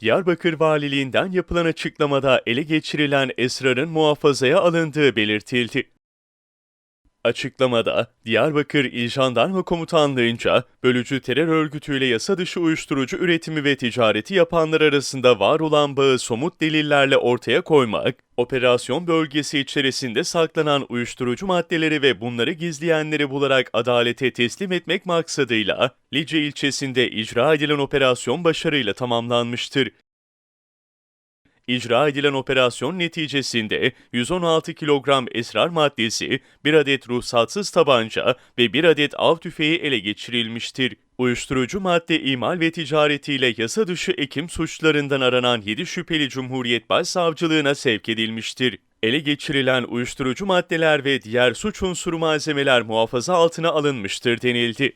Diyarbakır Valiliğinden yapılan açıklamada ele geçirilen esrarın muhafazaya alındığı belirtildi. Açıklamada, Diyarbakır İl Jandarma Komutanlığı'nca bölücü terör örgütüyle yasa dışı uyuşturucu üretimi ve ticareti yapanlar arasında var olan bağı somut delillerle ortaya koymak, operasyon bölgesi içerisinde saklanan uyuşturucu maddeleri ve bunları gizleyenleri bularak adalete teslim etmek maksadıyla Lice ilçesinde icra edilen operasyon başarıyla tamamlanmıştır. İcra edilen operasyon neticesinde 116 kilogram esrar maddesi, 1 adet ruhsatsız tabanca ve 1 adet av tüfeği ele geçirilmiştir. Uyuşturucu madde imal ve ticaretiyle yasa dışı ekim suçlarından aranan 7 şüpheli Cumhuriyet Başsavcılığına sevk edilmiştir. Ele geçirilen uyuşturucu maddeler ve diğer suç unsuru malzemeler muhafaza altına alınmıştır denildi.